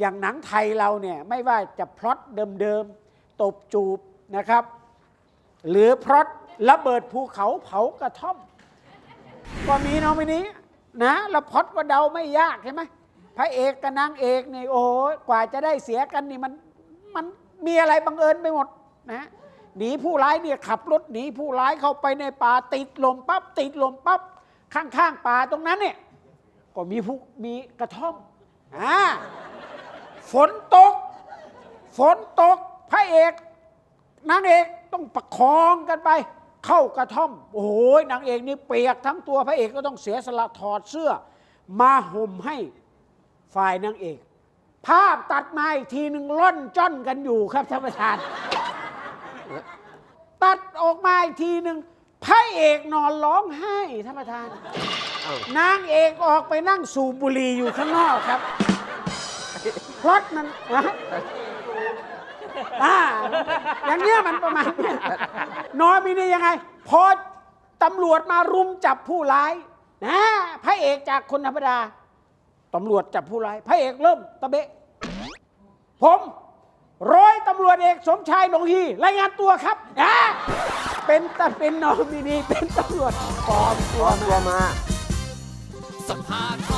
อย่างหนังไทยเราเนี่ยไม่ว่าจะพล็อตเดิมๆตบจูบนะครับ หรือพล็อตระเบิดภูเขาเผากระท่อม ก็มีเน้องมินี้นะแล้วพล็อตก็เดาไม่ยากใช่ไหมพระเอกกับนางเอกนี่โอ้โหกว่าจะได้เสียกันนี่มันมันมีอะไรบังเอิญไปหมดนะหนีผู้ร้ายเนี่ยขับรถหนีผู้ร้ายเข้าไปในป่าติดลมปั๊บติดลมปั๊บข้างๆป่าตรงนั้นเนี่ยก็มีผู้มีกระท่อมอ่า ฝนตก ฝนตก พระเอกนางเอกต้องประคองกันไป เข้ากระท่อม โอ้โหนางเอกนี่เปียกทั้งตัวพระเอกก็ต้องเสียสละถอดเสื้อ มาห่มให้ฝ่ายนางเอก ภาพตัดมาอีกทีหนึ่งล่อนจ้อนกันอยู่ครับท่านประธาน ตัดออกมาอีกทีหนึ่งพระเอกนอนร้องไห้ท่านประธานเอ้านางเอกออกไปนั่งสูบบุหรี่อยู่ข้างนอกครับ พล็อตมันนะอ่าอย่างเนี้ยมันประมาณเนี้ยนอมีนี่ยังไง พอตำรวจมารุมจับผู้ร้ายนะพระเอกจากคนธรรมดาตำรวจจับผู้ร้าย พระเอกเริ่มตะเบะ ผมร้อยตำรวจเอกสมชายหนองฮีรายงานตัวครับนะเป็นตะเป็นนอมินีเป็นตำรวจปลอมตัวมา สภา